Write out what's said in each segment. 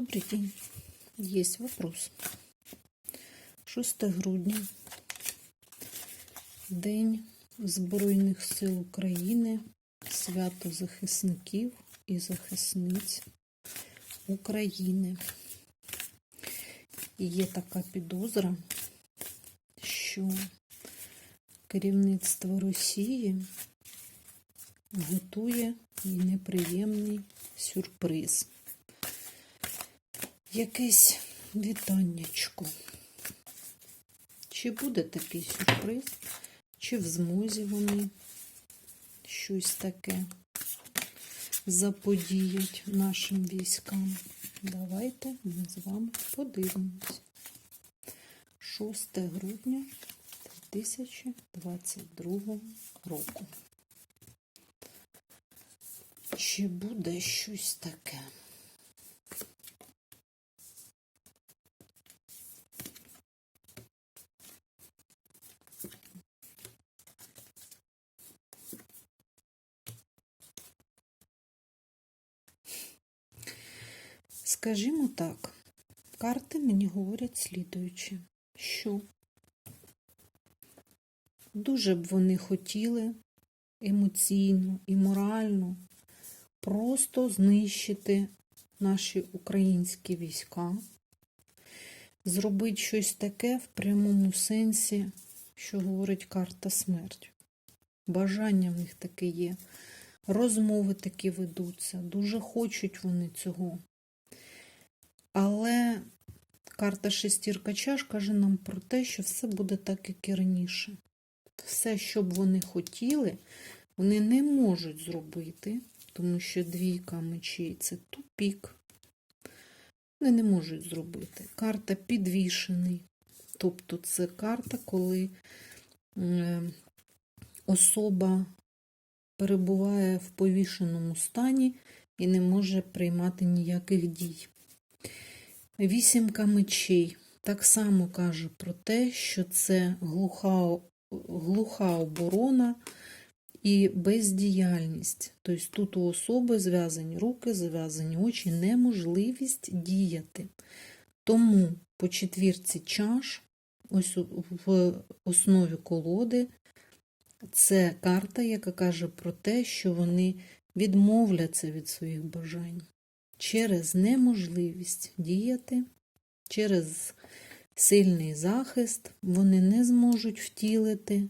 Добрый день. Есть вопрос. 6 грудня. День Збройних сил України, свято захисників і захисниць України. І є така підозра, що керівництво Росії готує неприємний сюрприз. Якесь вітаннячко. Чи буде такий сюрприз, чи в змозі вони щось таке заподіять нашим військам? Давайте ми з вами подивимось. 6 грудня 2022 року. Чи буде щось таке? Скажімо так, карти мені говорять слідуюче, що дуже б вони хотіли емоційно і морально просто знищити наші українські війська, зробити щось таке в прямому сенсі, що говорить карта смерть. Бажання в них таке є. Розмови такі ведуться, дуже хочуть вони цього. Але карта шестірка чаш каже нам про те, що все буде так, як і раніше. Все, що б вони хотіли, вони не можуть зробити, тому що двійка мечей це тупік. Вони не можуть зробити. Карта підвішений. Тобто це карта, коли е, особа перебуває в повішеному стані і не може приймати ніяких дій. Вісімка мечей так само каже про те, що це глуха, глуха оборона і бездіяльність. Тобто тут у особи зв'язані руки, зв'язані очі, неможливість діяти. Тому по четвірці чаш, ось в основі колоди, це карта, яка каже про те, що вони відмовляться від своїх бажань через неможливість діяти, через сильний захист, вони не зможуть втілити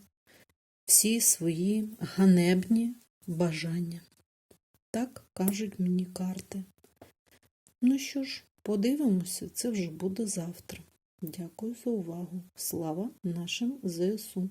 всі свої ганебні бажання. Так кажуть мені карти. Ну що ж, подивимося, це вже буде завтра. Дякую за увагу. Слава нашим ЗСУ!